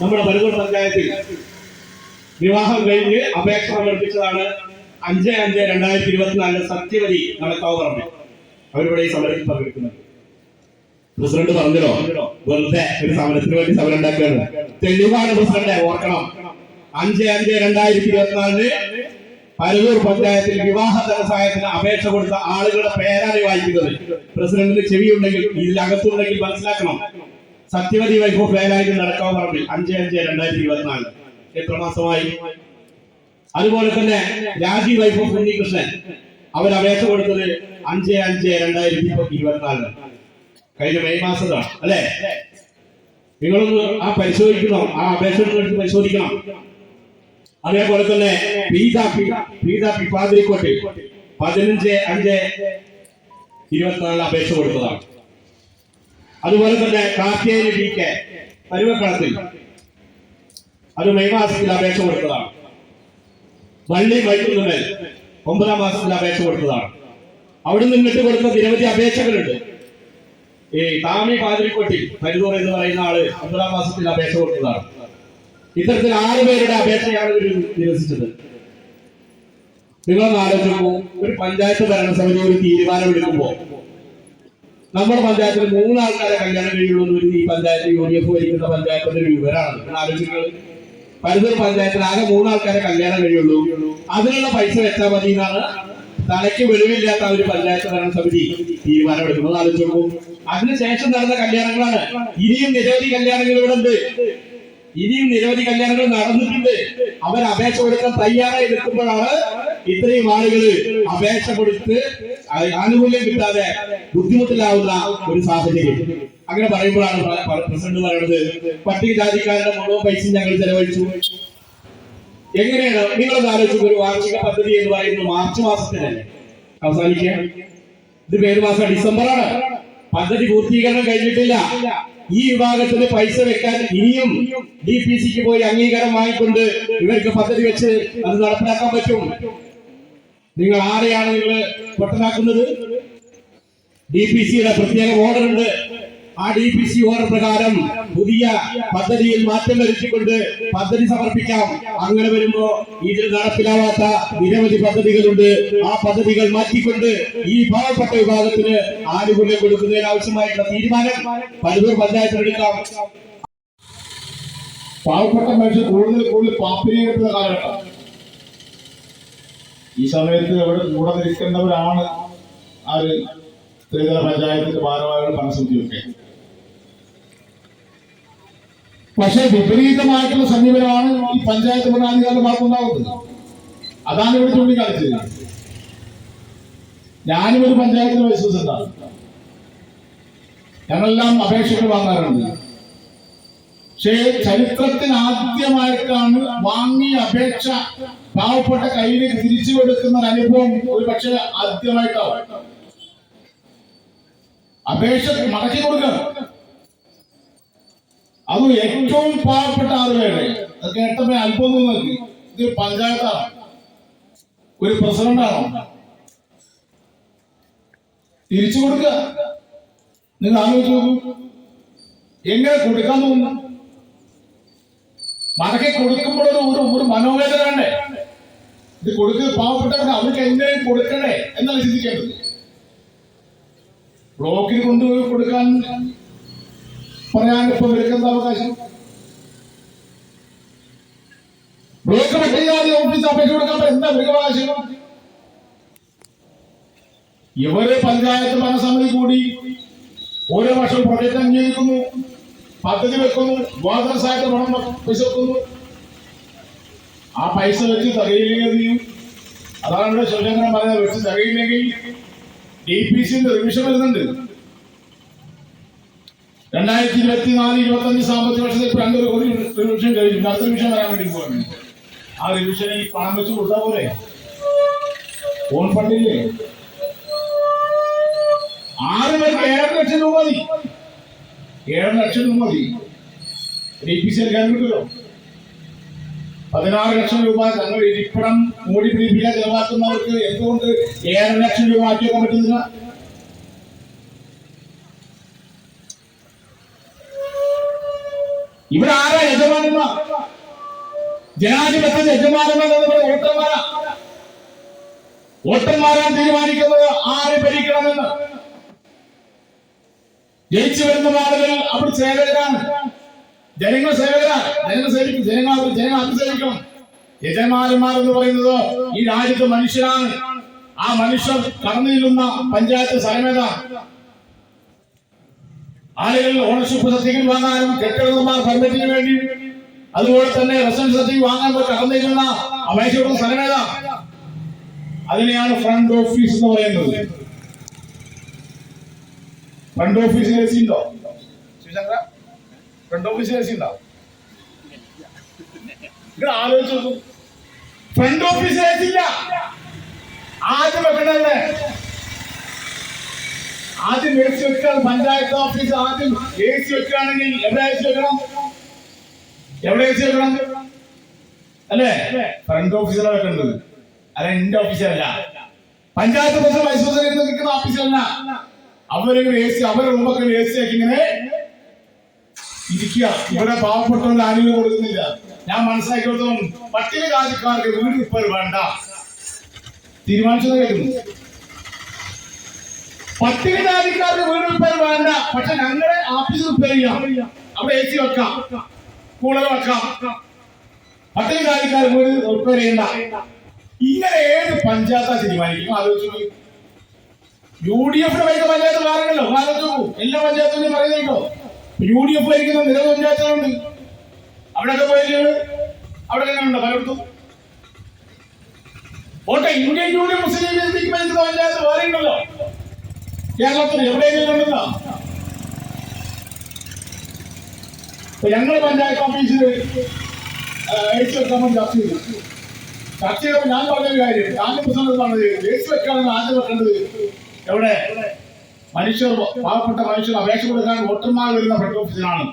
നമ്മുടെ പരുവൂർ പഞ്ചായത്തിൽ വിവാഹം കഴിഞ്ഞ് അപേക്ഷ സമർപ്പിച്ചതാണ് അഞ്ച് അഞ്ച് രണ്ടായിരത്തി ഇരുപത്തിനാലിന് സത്യവതി നടക്കാവ് പറഞ്ഞു അവരിവിടെ ഈ സമരത്തിൽ പങ്കെടുക്കുന്നത് പ്രസിഡന്റ് പറഞ്ഞല്ലോ വെറുതെ ഒരു സമരത്തിന് വേണ്ടി സമരം ഉണ്ടാക്കുകയാണ്. തെളിവാണ് പ്രസിഡന്റ് ഓർക്കണം. അഞ്ച് അഞ്ച് രണ്ടായിരത്തി ഇരുപത്തിനാലിന് പരവൂർ പഞ്ചായത്തിൽ വിവാഹ ധനസഹായത്തിന് അപേക്ഷ കൊടുത്ത ആളുകളുടെ പേരാണ് വായിക്കുന്നത്. പ്രസിഡന്റിന് ചെവിയുണ്ടെങ്കിൽ ഇതിലകത്തുണ്ടെങ്കിൽ മനസ്സിലാക്കണം. സത്യവതി വൈഫ് ഓഫ് ആയിട്ട് നടക്കാവ് പറമ്പിൽ അഞ്ച് അഞ്ച് രണ്ടായിരത്തി ഇരുപത്തിനാല് എത്ര മാസമായി അതുപോലെ തന്നെ രാജീവ് വൈഫ് ഉണ്ണികൃഷ്ണൻ. അവർ അപേക്ഷ കൊടുത്തത് അഞ്ച് അഞ്ച് രണ്ടായിരത്തി ഇരുപത്തിനാലിന് കഴിഞ്ഞ മെയ് മാസത്താണ് അല്ലെ? നിങ്ങളൊന്ന് ആ പരിശോധിക്കണം? ആ അപേക്ഷ പരിശോധിക്കണം. അതേപോലെ തന്നെ പതിനഞ്ച് അഞ്ച് ഇരുപത്തിനാലിന് അപേക്ഷ കൊടുത്തതാണ്. അതുപോലെ തന്നെ കാക്കേരി ഡി കെ പരുവക്കളത്തിൽ അത് മെയ് മാസത്തിൽ അപേക്ഷ കൊടുത്തതാണ്. വള്ളി വൈകുന്നമേൽ ഒമ്പതാം മാസത്തിൽ അപേക്ഷ കൊടുത്തതാണ്. അവിടെ നിന്നിട്ട് കൊടുത്ത നിരവധി അപേക്ഷകളുണ്ട്. ഈ താമി പാതിരിക്കൊട്ടി പരിതൂർ എന്ന് പറയുന്ന ആൾ ഒമ്പതാം മാസത്തിൽ അപേക്ഷ കൊടുത്തതാണ്. ഇത്തരത്തിൽ ആറ് പേരുടെ അപേക്ഷയാണ് ഇവർ നിരസിച്ചത്. നിങ്ങളൊന്ന് ആലോചിക്കുമ്പോൾ ഒരു പഞ്ചായത്ത് ഭരണസമിതി ഒരു തീരുമാനം എടുക്കുമ്പോൾ നമ്മുടെ പഞ്ചായത്തിൽ മൂന്ന് ആൾക്കാരെ കല്യാണം കഴിയുള്ളൂ ഈ പഞ്ചായത്ത് യു ഡി എഫ് ഭരിക്കുന്ന പഞ്ചായത്തിന്റെ ഒരു വിവരമാണ്. ആലോചിക്കുന്നത് പരിസര പഞ്ചായത്തിൽ ആകെ മൂന്നാൾക്കാരെ കല്യാണം കഴിയുള്ളൂ. അതിനുള്ള പൈസ വെച്ചാൽ മതി എന്നാണ് തലയ്ക്ക് വെളിവില്ലാത്ത ഒരു പഞ്ചായത്ത് ഭരണസമിതി തീരുമാനമെടുക്കുന്നത് ആലോചിച്ചു അതിനുശേഷം നടന്ന കല്യാണങ്ങളാണ്. ഇനിയും നിരവധി കല്യാണങ്ങൾ ഇവിടെ ഉണ്ട് ഇനിയും നിരവധി കല്യാണങ്ങൾ നടന്നിട്ടുണ്ട്. അവർ അപേക്ഷ കൊടുക്കാൻ തയ്യാറായി നിൽക്കുമ്പോഴാണ് ഇത്രയും ആളുകൾ അപേക്ഷ കൊടുത്ത് ആനുകൂല്യം കിട്ടാതെ ബുദ്ധിമുട്ടിലാവുന്ന ഒരു സാഹചര്യം. അങ്ങനെ പറയുമ്പോഴാണ് പ്രസിഡന്റ് പറയുന്നത് പട്ടികജാതിക്കാരുടെ മുഴുവൻ പൈസ ഞങ്ങൾ ചെലവഴിച്ചു. എങ്ങനെയാണ്? നിങ്ങളൊന്ന് ആലോചിച്ചു ഒരു വാർഷിക പദ്ധതി എന്ന് പറയുന്നത് മാർച്ച് മാസത്തിനല്ലേ അവസാനിക്കുക. ഇത് പേര് മാസം ഡിസംബറാണ്. പദ്ധതി പൂർത്തീകരണം കഴിഞ്ഞിട്ടില്ല. ഈ വിഭാഗത്തിന് പൈസ വെക്കാൻ ഇനിയും ഡി പി സിക്ക് പോയി അംഗീകാരം വാങ്ങിക്കൊണ്ട് ഇവർക്ക് പദ്ധതി വെച്ച് അത് നടപ്പിലാക്കാൻ പറ്റും. നിങ്ങൾ ആരെയാണ് നിങ്ങൾ പൊട്ടനാക്കുന്നത്? ഡി പി സിയുടെ പ്രത്യേക ഉണ്ട്. ആ ഡി പി സി ഓർഡർ പ്രകാരം പുതിയ പദ്ധതിയിൽ മാറ്റം വരുത്തിക്കൊണ്ട് പദ്ധതി സമർപ്പിക്കാം. അങ്ങനെ വരുമ്പോ ഇതിൽ നടപ്പിലാവാത്ത നിരവധി പദ്ധതികളുണ്ട്. ആ പദ്ധതികൾ മാറ്റിക്കൊണ്ട് ഈ പാവപ്പെട്ട വിഭാഗത്തിന് ആനുകൂല്യം കൊടുക്കുന്നതിന് ആവശ്യമായിട്ടുള്ള തീരുമാനം പലതൂർ പഞ്ചായത്തിനെടുക്കാം പാവപ്പെട്ട മനുഷ്യർ കൂടുതൽ കൂടുതൽ പാപ്പിനെ കാലഘട്ടം. ഈ സമയത്ത് അവിടെ കൂടെ നിൽക്കുന്നവരാണ് ആര് ത്രിതല പഞ്ചായത്തിന്റെ ഭാരവാഹികൾ മനസ്സിലൊക്കെ പക്ഷേ വിപരീതമായിട്ടുള്ള സമീപനമാണ് ഈ പഞ്ചായത്ത് ഭരണാധികാരികളുടെ ഉണ്ടാവുന്നത് അതാണ് ഇവിടെ ചൂണ്ടിക്കാണിച്ചത്. ഞാനും ഒരു പഞ്ചായത്തിന് പ്രസിഡന്റാണ്. ഞങ്ങളെല്ലാം അപേക്ഷകൾ വാങ്ങാറുണ്ട്. പക്ഷേ ചരിത്രത്തിൽ ആദ്യമായിട്ടാണ് വാങ്ങിയ അപേക്ഷ പാവപ്പെട്ട കയ്യിലേക്ക് തിരിച്ചു കൊടുക്കുന്ന ഒരു അനുഭവം ഒരു പക്ഷേ ആദ്യമായിട്ടാവും. അപേക്ഷ മടക്കി കൊടുക്കണം. അത് ഏറ്റവും പാവപ്പെട്ട ആളുകളെ. അത് കേട്ടപ്പോ അല്പം നോക്കി. ഇത് പഞ്ചായത്താണ്. ഒരു പ്രസിഡന്റാണോ. തിരിച്ചു കൊടുക്കുക. നിങ്ങൾ ആലോചിച്ച് നോക്കൂ. എങ്ങനെ കൊടുക്കാൻ തോന്നുന്നു മടക്കി കൊടുക്കുമ്പോൾ ഒരു ഒരു മനോവേദന വേണ്ടേ? ഇത് കൊടുക്കുക പാവപ്പെട്ടവർക്ക് അവർക്ക് എങ്ങനെ കൊടുക്കണേ എന്നാണ് ചിന്തിക്കേണ്ടത്. ബ്ലോക്കിൽ കൊണ്ടുപോയി കൊടുക്കാൻ പറയാൻ ഇപ്പൊ എടുക്കുന്ന അവകാശം? ബ്ലോക്ക് പട്ടികജാതി ഓഫീസ് അപേക്ഷ കൊടുക്കാൻ എന്താ മൃഗാവകാശം ഇവർ പഞ്ചായത്ത് ഭരണസമിതി കൂടി ഓരോ വർഷവും പ്രൊജക്ട് അംഗീകരിക്കുന്നു. പദ്ധതി വെക്കുന്നു ഗോത്ര സഹായത്തിന് പണം പൈസ വെക്കുന്നു ആ പൈസ വെച്ച് തകയില്ലെങ്കിൽ നീയും അതാണ് ഇവിടെ ശിവശങ്കരൻ പറയുന്നത് വെച്ച് തികയില്ലെങ്കിൽ ഡി പി സിന്റെ റിവിഷൻ വരുന്നുണ്ട്. രണ്ടായിരത്തി ഇരുപത്തി നാല് ഇരുപത്തി അഞ്ച് സാമ്പത്തിക വർഷത്തിൽ രണ്ട് ഒരു റിവിഷൻ കഴിഞ്ഞു. അടുത്ത റിവിഷൻ വരാൻ വേണ്ടി പോകാൻ ആ റിവിഷന് ഈ പണം വെച്ച് കൊടുത്താൽ പോലെ ഫോൺ ഫണ്ടില്ലേ? ആറ് പേർക്ക് ഏഴര ലക്ഷം രൂപ മതി. ഏഴര ലക്ഷം രൂപ മതി. ഡി പി സി എടുക്കാൻ കിട്ടുമല്ലോ. പതിനാറ് ലക്ഷം രൂപ തങ്ങൾ ഇരിപ്പിടം മൂടി പിടിപ്പിക്കാൻ ചെലവാക്കുന്നവർക്ക് എന്തുകൊണ്ട് ഏഴര ലക്ഷം രൂപ മാറ്റി വെക്കാൻ പറ്റുന്നില്ല? ഇവിടെ ആരാ യജമാനന്മാർ? ജനാധിപത്യ യജമാനന്മാർ പറയുന്നത് വോട്ടർമാരാ. വോട്ടർമാരാണ് തീരുമാനിക്കുന്നത് ആര് ഭരിക്കണമെന്ന്. ജയിച്ചു വരുന്ന ആളുകൾ അവർ സേവകരാണ്. ജനങ്ങൾ സേവകരാണ്. ജനങ്ങൾ സേവിക്കും. ജനങ്ങൾ ജനങ്ങൾ അത് സേവിക്കണം യജമാനന്മാർ എന്ന് പറയുന്നത് ഈ രാജ്യത്തെ മനുഷ്യരാണ്. ആ മനുഷ്യർ കടന്നു ചെല്ലുന്ന പഞ്ചായത്ത് സ്ഥലമേത ആളുകൾ ഓണർഷിപ്പ് സർട്ടിഫിക്കറ്റ് വാങ്ങാനും കെട്ടിട നിർമ്മാണ വേണ്ടി അതുപോലെ തന്നെ റെസിഡൻസ് സർട്ടിഫിക്കറ്റ് വാങ്ങാൻ പോയി കടന്നു ചെല്ലുന്ന അപേക്ഷ കൊടുക്കുന്ന അതിനെയാണ് ഫ്രണ്ട് ഓഫീസ് എന്ന് പറയുന്നത്. ഫ്രണ്ട് ഓഫീസിൽ എ സി ഉണ്ടോ? ശിവശങ്കര ഫ്രണ്ട് ഓഫീസിൽ എ സി ഉണ്ടോ? നിങ്ങൾ ആലോചിച്ചു നോക്കൂ. ഫ്രണ്ട് ഓഫീസിൽ എ സി ഇല്ല. ആദ്യം വെക്കണല്ലേ ആദ്യം എ സി വെക്കാൻ പഞ്ചായത്ത് ഓഫീസ് ആദ്യം എ സി വെക്കുകയാണെങ്കിൽ എവിടെ എ സി വെക്കണം? എവിടെ എ സി വെക്കണം? അല്ലേ? ഫ്രണ്ട് ഓഫീസിലാണ് വെക്കേണ്ടത്. അല്ല എന്റെ ഓഫീസിലല്ല പഞ്ചായത്ത് പ്രസിഡന്റ് വൈസ് പ്രസിഡന്റ് നിൽക്കുന്ന ഓഫീസിലല്ല അവരിങ്ങനെ എ സി അവരുടെ സി ആക്കി ഇങ്ങനെ ഇരിക്കുക. ഇവിടെ പാവപ്പെട്ടവന്റെ ആനുകൂല്യം കൊടുക്കുന്നില്ല. ഞാൻ മനസ്സിലാക്കിയോടത്തോളം പട്ടികജാതിക്കാർക്ക് വീട് ഇപ്പോൾ വേണ്ട. തീരുമാനിച്ചത് കേൾക്കുന്നു പട്ടികജാതിക്കാർക്ക് വീട് ഇപ്പോൾ വേണ്ട. പക്ഷെ ഞങ്ങളുടെ ഓഫീസ് റിപ്പയർ ചെയ്യാം. അവിടെ എ സി വെക്കാം കൂളർ വെക്കാം. പട്ടികജാതിക്കാർ വീട് റിപ്പയർ ചെയ്യണ്ട. ഇങ്ങനെ ഏത് പഞ്ചായത്താ തീരുമാനിക്കും ആലോചിച്ചു യു ഡി എഫിന്റെ വൈകുന്ന പഞ്ചായത്ത് മാറണല്ലോ ആലോചിച്ചു എല്ലാ പഞ്ചായത്തിലും പറയുന്നുണ്ടോ യു ഡി എഫ് ഭരിക്കുന്ന നിരവധി പഞ്ചായത്തുകളുണ്ട്. അവിടെയൊക്കെ പോയത് അവിടെ എങ്ങനെയുണ്ടോ പലയിടത്തും. ഓട്ടെ Indian Union Muslim League panchayat വേറെ കേരളത്തിൽ എവിടെയെങ്കിലും ഞങ്ങൾ പഞ്ചായത്ത് ഓഫീസിൽ അയച്ചു വെക്കാൻ ചർച്ച ചെയ്തു. ചർച്ച ചെയ്തപ്പോൾ ഞാൻ പറഞ്ഞൊരു കാര്യം ഞാൻ പ്രശ്നം പറഞ്ഞത് അയച്ചു വെക്കാണെന്ന് ആദ്യം വെക്കേണ്ടത്. എവിടെ? മനുഷ്യർ പാവപ്പെട്ട മനുഷ്യർ അപേക്ഷ കൊടുക്കാൻ വോട്ടർമാർ വരുന്ന ഫ്രണ്ട് ഓഫീസിലാണ്